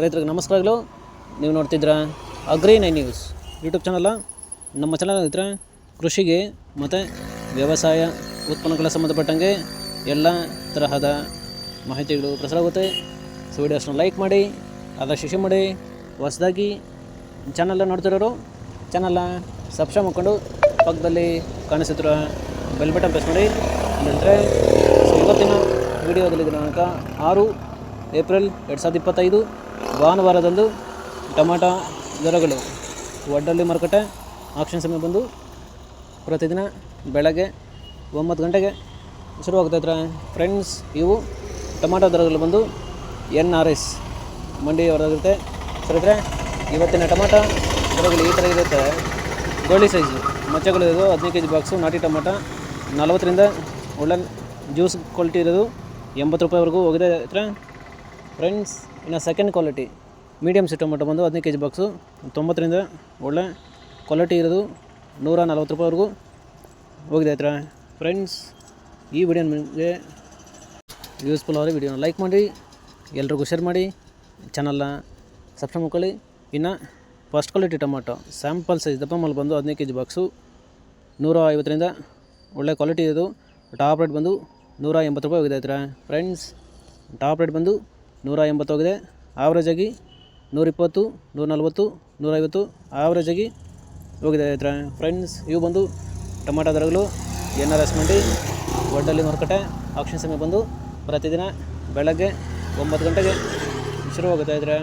ರೈತರಿಗೆ ನಮಸ್ಕಾರಗಳು ನೀವು ನೋಡ್ತಿದ್ರ ಅಗ್ರಿ ನೈ ನ್ಯೂಸ್ ಯೂಟ್ಯೂಬ್ ಚಾನಲ್ಲ ನಮ್ಮ ಚಾನಲ್ ಇದ್ರೆ ಕೃಷಿಗೆ ಮತ್ತು ವ್ಯವಸಾಯ ಉತ್ಪನ್ನಗಳ ಸಂಬಂಧಪಟ್ಟಂಗೆ ಎಲ್ಲ ತರಹದ ಮಾಹಿತಿಗಳು ಪ್ರಸಾರವಾಗುತ್ತೆ ಸೊ ವಿಡಿಯೋಸ್ನ ಲೈಕ್ ಮಾಡಿ ಅದರ ಶಿಶು ಮಾಡಿ. ಹೊಸದಾಗಿ ಚಾನಲ್ನ ನೋಡ್ತಿರೋರು ಚಾನಲ್ನ ಸಬ್ಸ್ಕ್ರೈಬ್ ಮಾಡ್ಕೊಂಡು ಪಕ್ಕದಲ್ಲಿ ಕಾಣಿಸುತ್ತಿರೋ ಬೆಲ್ ಬಟನ್ ಪ್ರೆಸ್ ಮಾಡಿ. ಸೊ ಇವತ್ತಿನ ವಿಡಿಯೋದಲ್ಲಿ ದಿನಾಂಕ ಆರು ಏಪ್ರಿಲ್ ಎರಡು ಸಾವಿರದ ಇಪ್ಪತ್ತೈದು, ಭಾನುವಾರದಂದು ಟೊಮಾಟೊ ದರಗಳು. ಒಡ್ಡಲ್ಲಿ ಮಾರುಕಟ್ಟೆ ಆಕ್ಷನ್ ಸಮಯ ಬಂದು ಪ್ರತಿದಿನ ಬೆಳಗ್ಗೆ ಒಂಬತ್ತು ಗಂಟೆಗೆ ಶುರುವಾಗ್ತೈತ್ರ ಫ್ರೆಂಡ್ಸ್, ಇವು ಟೊಮಾಟೊ ದರಗಳು ಬಂದು ಎನ್ ಆರ್ ಎಸ್ ಮಂಡಿ ಹೊರದಾಗಿರುತ್ತೆ ಸರಿದ್ರೆ ಇವತ್ತಿನ ಟೊಮಾಟೊ ದರಗಳು ಈ ಥರ ಇರುತ್ತೆ. ಗೋಳಿ ಸೈಜು ಮಚ್ಚೆಗಳು ಇರೋದು ಹದಿನೈದು ಕೆ ಜಿ ಬಾಕ್ಸು ನಾಟಿ ಟೊಮಾಟೊ ನಲವತ್ತರಿಂದ ಒಳ್ಳೆ ಜ್ಯೂಸ್ ಕ್ವಾಲಿಟಿ ಇರೋದು ಎಂಬತ್ತು ರೂಪಾಯಿವರೆಗೂ ಹೋಗಿದೆ. ಹತ್ರ ಫ್ರೆಂಡ್ಸ್, ಇನ್ನು second quality medium C tomato ಬಂದು ಹದಿನೈದು ಕೆ ಜಿ ಬಾಕ್ಸು ತೊಂಬತ್ತರಿಂದ ಒಳ್ಳೆ ಕ್ವಾಲಿಟಿ ಇರೋದು ನೂರ ನಲ್ವತ್ತು ರೂಪಾಯಿವರೆಗೂ ಹೋಗಿದೆ ಹತ್ರ. ಫ್ರೆಂಡ್ಸ್, ಈ ವಿಡಿಯೋ ನಿಮಗೆ ಯೂಸ್ಫುಲ್ ಆದರೆ ವಿಡಿಯೋನ ಲೈಕ್ ಮಾಡಿ, ಎಲ್ರಿಗೂ ಶೇರ್ ಮಾಡಿ ಚಾನಲ್ನ ಸಬ್ಸ್ಕ್ರೈಬ್ ಮಾಡ್ಕೊಳ್ಳಿ. ಇನ್ನು first quality tomato sample size ದಪ್ಪ ಮಲ್ ಬಂದು ಹದಿನೈದು ಕೆ ಜಿ ಬಾಕ್ಸು ನೂರ ಐವತ್ತರಿಂದ ಒಳ್ಳೆ ಕ್ವಾಲಿಟಿ ಇರೋದು. ಟಾಪ್ ರೇಟ್ ಬಂದು ನೂರ ಎಂಬತ್ತು ರೂಪಾಯಿ ಹೋಗಿದೆ ಹತ್ರ. ಫ್ರೆಂಡ್ಸ್ ಟಾಪ್ ರೇಟ್ ಬಂದು ನೂರ ಎಂಬತ್ತು ಹೋಗಿದೆ. ಆವ್ರೇಜ್ ಆಗಿ ನೂರಿಪ್ಪತ್ತು ನೂರ ನಲ್ವತ್ತು ನೂರೈವತ್ತು ಆವ್ರೇಜ್ ಆಗಿ ಹೋಗಿದೆ ಫ್ರೆಂಡ್ಸ್ ಇವು ಬಂದು ಟೊಮಾಟೊ ದರಗಳು ಎನ್ ಆರ್ ಎಸ್ ಮಂಡಿ ಒಡ್ಡಲ್ಲಿ ಮಾರುಕಟ್ಟೆ ಆಕ್ಷನ್ ಸಮಯ ಬಂದು ಪ್ರತಿದಿನ ಬೆಳಗ್ಗೆ ಒಂಬತ್ತು ಗಂಟೆಗೆ ಶುರುವಾಗುತ್ತೆ ಇದ್ರೆ